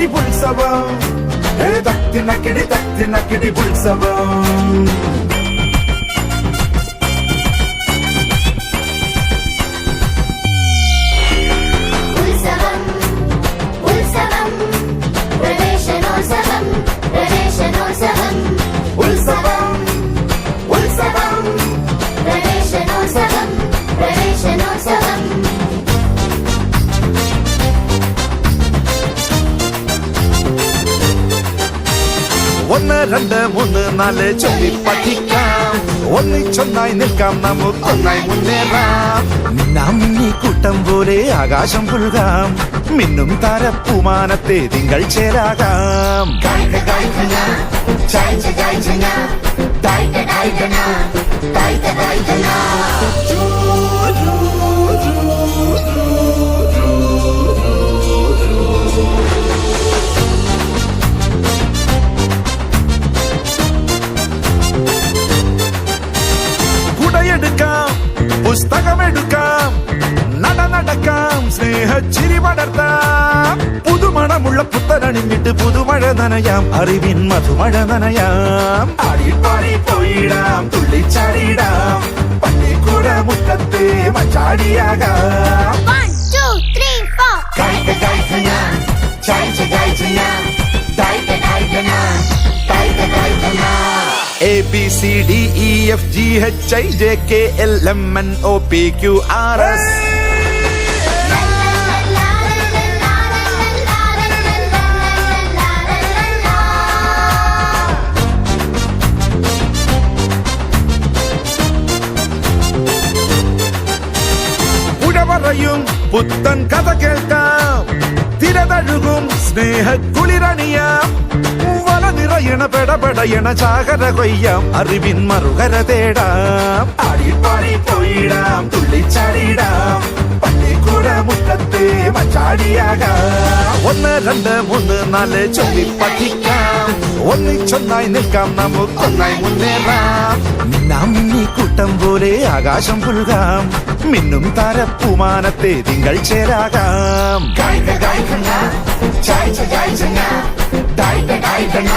nakidi bulsa ba. Hey, takti nakidi, takti nakidi bulsa ba. ഒന്ന് രണ്ട് മൂന്ന് നാല് ചൊല്ലി പഠിക്കാം. ഒന്നിച്ചൊന്നായി നിൽക്കാം നമുക്കൊന്നായി മുന്നേറാം. നാം മുന്നി കൂട്ടം പോലെ ആകാശം പുൽകാം. മിന്നും താരപ്പുമാനത്തെ തിങ്കൾ ചേരാകാം ചായ ചായ ചായ്ച പുസ്തകമെടുക്കാം നട നടക്കാം സ്നേഹച്ചിരി പടർത്താം പുതുമണമുള്ള പുത്തനണിഞ്ഞിട്ട് പുതുമഴ നനയാം അറിവിൻ മധുമഴ നനയാം ആടിപ്പാടി പോയിടാം തുള്ളിച്ചാടിയിടാം പള്ളിക്കൂട മുറ്റത്തെ മച്ചാടിയാകാം A B C D E F G H I J K L M N O P Q R S പുത്തൻ കഥ കേൾക്കാം തിരതഴുകും സ്നേഹ കുളിരണിയാം നിറയണ പെടപെടയണ ചാകര കൊയ്യാം. അറിവിൻ മറുകര തേടാം. ആടിപ്പാടി പോയിടാം തുള്ളിച്ചാടിയിടാം പള്ളിക്കൂട മുറ്റത്തെ മച്ചാടിയാകാം. ഒന്ന് രണ്ട് മൂന്ന് നാല് ചൊല്ലി പഠിക്കാം. ഒന്നിച്ചൊന്നായി നിൽക്കാം നമുക്കൊന്നായി മുന്നേറാം. നാം ഈ കൂട്ടം പോലെ ആകാശം പുൽകാം. മിന്നും താരപ്പുമാനത്തെ തിങ്കൾ ചേരാകാം. ചായ്ചന കായിക കായികന കായിക കായികന